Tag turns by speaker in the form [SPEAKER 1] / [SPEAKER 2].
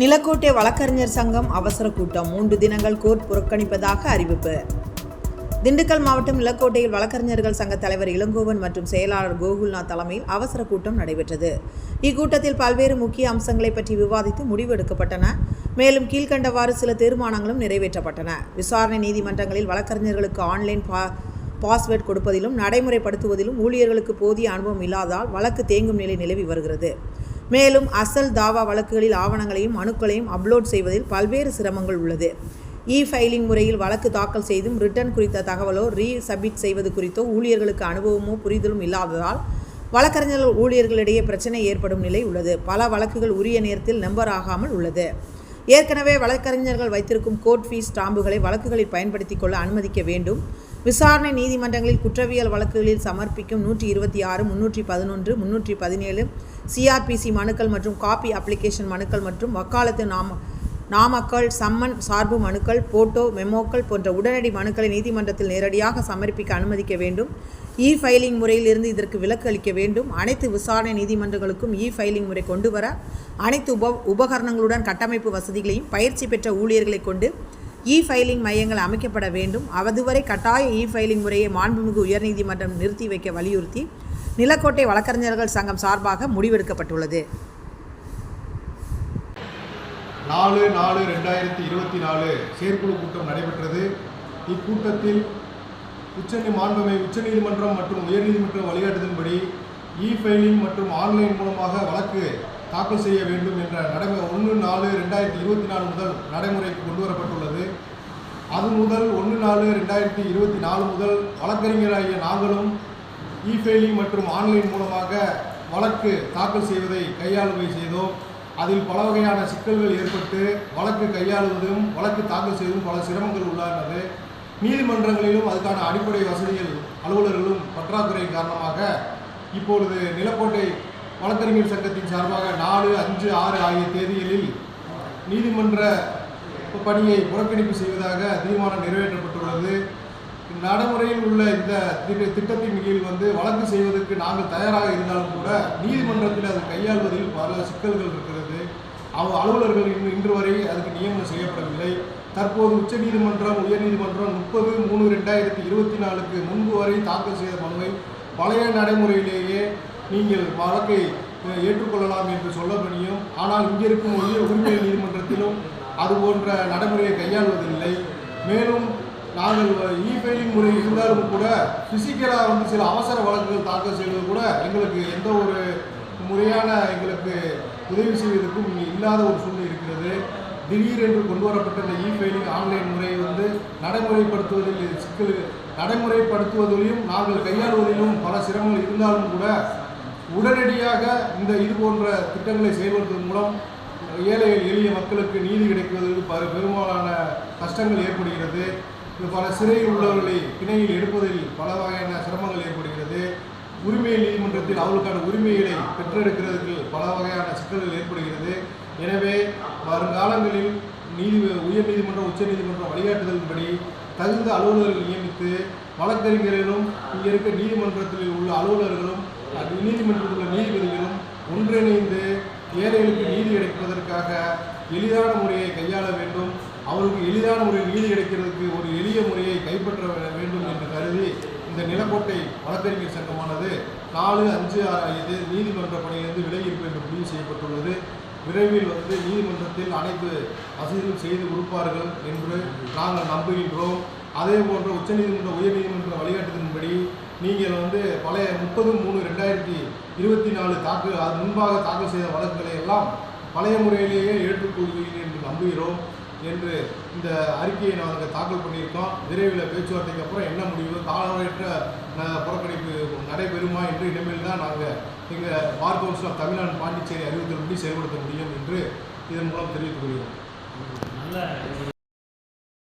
[SPEAKER 1] நிலக்கோட்டை வழக்கறிஞர் சங்கம் அவசர கூட்டம் மூன்று தினங்கள் கோர்ட் புறக்கணிப்பதாக அறிவிப்பு. திண்டுக்கல் மாவட்டம் நிலக்கோட்டையில் வழக்கறிஞர்கள் சங்க தலைவர் இளங்கோவன் மற்றும் செயலாளர் கோகுல்நாத் தலைமையில் அவசர கூட்டம் நடைபெற்றது. இக்கூட்டத்தில் பல்வேறு முக்கிய அம்சங்களை பற்றி விவாதித்து முடிவு எடுக்கப்பட்டன. மேலும் கீழ்கண்டவாறு சில தீர்மானங்களும் நிறைவேற்றப்பட்டன. விசாரணை நீதிமன்றங்களில் வழக்கறிஞர்களுக்கு ஆன்லைன் பா பாஸ்வேர்ட் கொடுப்பதிலும் நடைமுறைப்படுத்துவதிலும் ஊழியர்களுக்கு போதிய அனுபவம் இல்லாததால் வழக்கு தேங்கும் நிலை நிலவி வருகிறது. மேலும் அசல் தாவா வழக்குகளில் ஆவணங்களையும் மனுக்களையும் அப்லோட் செய்வதில் பல்வேறு சிரமங்கள் உள்ளது. இ ஃபைலிங் முறையில் வழக்கு தாக்கல் செய்தும் ரிட்டர்ன் குறித்த தகவலோ ரீ சப்மிட் செய்வது குறித்தோ ஊழியர்களுக்கு அனுபவமோ புரிதலும் இல்லாததால் வழக்கறிஞர்கள் ஊழியர்களிடையே பிரச்சனை ஏற்படும் நிலை உள்ளது. பல வழக்குகள் உரிய நேரத்தில் நம்பர் ஆகாமல் உள்ளது. ஏற்கனவே வழக்கறிஞர்கள் வைத்திருக்கும் கோர்ட் ஃபீஸ் ஸ்டாம்புகளை வழக்குகளில் பயன்படுத்திக் கொள்ள அனுமதிக்க வேண்டும். விசாரணை நீதிமன்றங்களில் குற்றவியல் வழக்குகளில் சமர்ப்பிக்கும் நூற்றி இருபத்தி ஆறு முன்னூற்றி பதினொன்று முன்னூற்றி பதினேழு சிஆர்பிசி மனுக்கள் மற்றும் காப்பி அப்ளிகேஷன் மனுக்கள் மற்றும் வக்காலத்து நாம நாமக்கல் சம்மன் சார்பு மனுக்கள் போட்டோ மெமோக்கள் போன்ற உடனடி மனுக்களை நீதிமன்றத்தில் நேரடியாக சமர்ப்பிக்க அனுமதிக்க வேண்டும். இ ஃபைலிங் முறையிலிருந்து இதற்கு விலக்கு அளிக்க வேண்டும். அனைத்து விசாரணை நீதிமன்றங்களுக்கும் இ ஃபைலிங் முறை கொண்டு வர அனைத்து உப உபகரணங்களுடன் கட்டமைப்பு வசதிகளையும் பயிற்சி பெற்ற ஊழியர்களை கொண்டு இ ஃபைலிங் மையங்கள் அமைக்கப்பட வேண்டும். அதுவரை கட்டாய இ ஃபைலிங் முறையை மாண்புமிகு உயர்நீதிமன்றம் நிறுத்தி வைக்க வலியுறுத்தி நிலக்கோட்டை வழக்கறிஞர்கள் சங்கம் சார்பாக முடிவெடுக்கப்பட்டுள்ளது.
[SPEAKER 2] நாலு நாலு ரெண்டாயிரத்தி இருபத்தி நாலு செயற்குழு கூட்டம் நடைபெற்றது. இக்கூட்டத்தில் உச்சநீ மாண்புமை உச்சநீதிமன்றம் மற்றும் உயர்நீதிமன்ற வழிகாட்டுதலின்படி இ ஃபைலிங் மற்றும் ஆன்லைன் மூலமாக வழக்கு தாக்கல் செய்ய வேண்டும் என்ற நடைமுறை ஒன்று நாலு ரெண்டாயிரத்தி இருபத்தி நாலு முதல் நடைமுறைக்கு கொண்டு வரப்பட்டுள்ளது அது முதல் ஒன்று நாலு ரெண்டாயிரத்தி இருபத்தி நாலு முதல் வழக்கறிஞராகிய நாங்களும் இ ஃபைலிங் மற்றும் ஆன்லைன் மூலமாக வழக்கு தாக்கல் செய்வதை கையாளுவை செய்தோம். அதில் பல வகையான சிக்கல்கள் ஏற்பட்டு வழக்கு கையாளுவதும் வழக்கு தாக்கல் செய்வதும் பல சிரமங்கள் உள்ளானது. நீதிமன்றங்களிலும் அதுக்கான அடிப்படை வசதிகள் அலுவலர்களும் பற்றாக்குறை காரணமாக இப்பொழுது நிலக்கோட்டை வழக்கறிஞர் சங்கத்தின் சார்பாக நாலு அஞ்சு ஆறு ஆகிய தேதிகளில் நீதிமன்ற பணியை புறக்கணிப்பு செய்வதாக தீர்மானம் நிறைவேற்றப்பட்டுள்ளது. நடைமுறையில் உள்ள இந்த திட்ட- திட்டத்தின் கீழ் வந்து வழக்கு செய்வதற்கு நாங்கள் தயாராக இருந்தாலும் கூட நீதிமன்றத்தில் அதை கையாள்வதில் பல சிக்கல்கள் இருக்கிறது. அவ அலுவலர்கள் இன்று இன்று வரை அதுக்கு நியமனம் செய்யப்படவில்லை. தற்போது உச்சநீதிமன்றம் உயர்நீதிமன்றம் முப்பது மூணு ரெண்டாயிரத்தி இருபத்தி நாலுக்கு முன்பு வரை தாக்கல் செய்த மனுவை பழைய நடைமுறையிலேயே நீங்கள் வழக்கை ஏற்றுக்கொள்ளலாம் என்று சொல்லப்படியும் ஆனால் இங்கே இருக்கும் உரிய உரிமை நீதிமன்றத்திலும் அது போன்ற நடைமுறையை கையாள்வதில்லை. மேலும் நாங்கள் இ ஃபைலிங் முறை இருந்தாலும் கூட ஃபிசிக்கலாக வந்து சில அவசர வழக்குகள் தாக்கல் செய்வது கூட எங்களுக்கு எந்த ஒரு முறையான எங்களுக்கு உதவி செய்வதற்கும் இல்லாத ஒரு சூழ்நிலை இருக்கிறது. திடீரென்று கொண்டு வரப்பட்ட இந்த இ ஃபைலிங் ஆன்லைன் முறை வந்து நடைமுறைப்படுத்துவதில் சிக்கல் நடைமுறைப்படுத்துவதிலும் நாங்கள் கையாளுவதிலும் பல சிரமங்கள் இருந்தாலும் கூட உடனடியாக இந்த இது போன்ற திட்டங்களை செயல்படுத்துவதன் மூலம் ஏழை எளிய மக்களுக்கு நீதி கிடைப்பதற்கு பல பெரும்பாலான கஷ்டங்கள் ஏற்படுகிறது. பல சிறையில் உள்ளவர்களை பிணையில் எடுப்பதில் பல வகையான சிரமங்கள் ஏற்படுகிறது. உரிமை நீதிமன்றத்தில் அவர்களுக்கான உரிமைகளை பெற்றெடுக்கிறதுக்கு பல வகையான சிக்கல்கள் ஏற்படுகிறது. எனவே வருங்காலங்களில் நீதி உயர் நீதிமன்றம் உச்ச நீதிமன்றம் வழிகாட்டுதலின்படி தகுந்த அலுவலர்கள் நியமித்து வழக்கறிஞர்களும் இங்கே இருக்க நீதிமன்றத்தில் உள்ள அலுவலர்களும் நீதிமன்றத்தில் உள்ள நீதிபதிகளும் ஒன்றிணைந்து ஏழைகளுக்கு நீதி கிடைப்பதற்காக எளிதான முறையை கையாள வேண்டும். அவருக்கு எளிதான முறையில் நீதி கிடைக்கிறதுக்கு ஒரு எளிய முறையை கைப்பற்ற வேண்டும் என்று கருதி இந்த நிலக்கோட்டை வழக்கறிஞர் சங்கமானது நாலு அஞ்சு ஆறு ஆகிய நீதிமன்ற பணியிலிருந்து விலகியிருப்பு என்று முடிவு செய்யப்பட்டுள்ளது. விரைவில் வந்து நீதிமன்றத்தில் அனைத்து வசதிகளும் செய்து கொடுப்பார்கள் என்று நாங்கள் நம்புகின்றோம். அதே போன்ற உச்சநீதிமன்ற உயர்நீதிமன்ற வழிகாட்டுதலின்படி நீங்கள் வந்து பழைய முப்பது மூணு ரெண்டாயிரத்தி இருபத்தி நாலு தாக்கு அது முன்பாக தாக்கல் செய்த வழக்குகளை எல்லாம் பழைய முறையிலேயே ஏற்றுக்கொள்வீர்கள் என்று நம்புகிறோம். என்று இந்த அறிக்கையை நாங்கள் தாக்கல் பண்ணியிருக்கோம். விரைவில் பேச்சுவார்த்தைக்கு அப்புறம் என்ன முடிவு காலவரையற்ற புறக்கணிப்பு நடைபெறுமா என்று இனிமேல் தான் நாங்கள் எங்கள் Bar Council of Tamil Nadu Pondicherry அறிவித்தல்படி செயல்படுத்த முடியும் என்று இதன் மூலம் தெரிவித்துக் கொள்கிறோம்.
[SPEAKER 3] நல்ல